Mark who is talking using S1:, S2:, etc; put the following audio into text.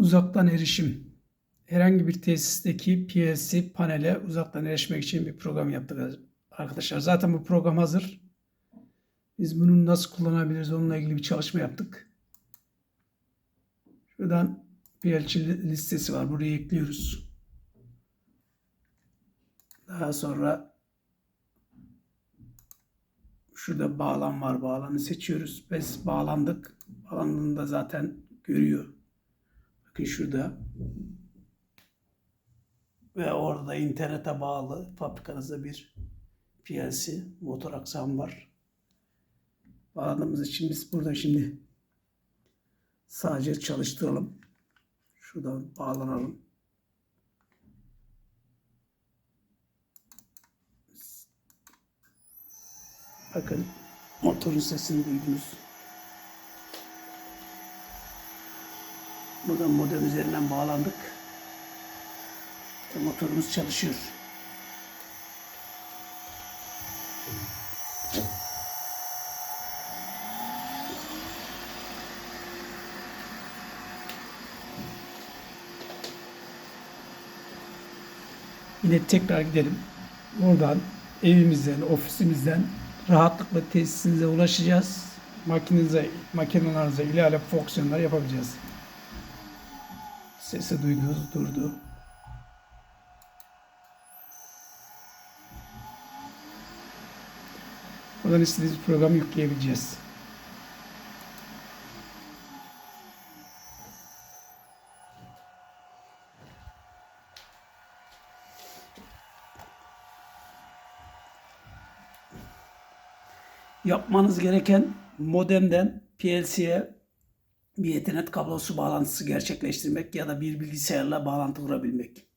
S1: Uzaktan erişim. Herhangi bir tesisteki PLC panele uzaktan erişmek için bir program yaptık arkadaşlar. Zaten bu program hazır. Biz bunu nasıl kullanabiliriz onunla ilgili bir çalışma yaptık. Şuradan PLC listesi var. Buraya ekliyoruz. Daha sonra şurada bağlan var. Bağlanı seçiyoruz. Biz bağlandık. Bağlandığında zaten görüyor. Bakın şurada. Ve orada internete bağlı fabrikanızda bir PLC motor aksam var. Bağladığımız için biz burada şimdi sadece çalıştıralım. Şuradan bağlanalım. Bakın motorun sesini duydunuz. Buradan modem üzerinden bağlandık. Motorumuz çalışıyor. Yine tekrar gidelim. Buradan evimizden, ofisimizden rahatlıkla tesisinize ulaşacağız. Makinenize, makinelerinize ilave fonksiyonlar yapabileceğiz. Sesi duydunuz, durdu. Buradan istediğiniz programı yükleyebileceğiz. Yapmanız gereken modemden PLC'ye bir Ethernet kablosu bağlantısı gerçekleştirmek ya da bir bilgisayarla bağlantı kurabilmek.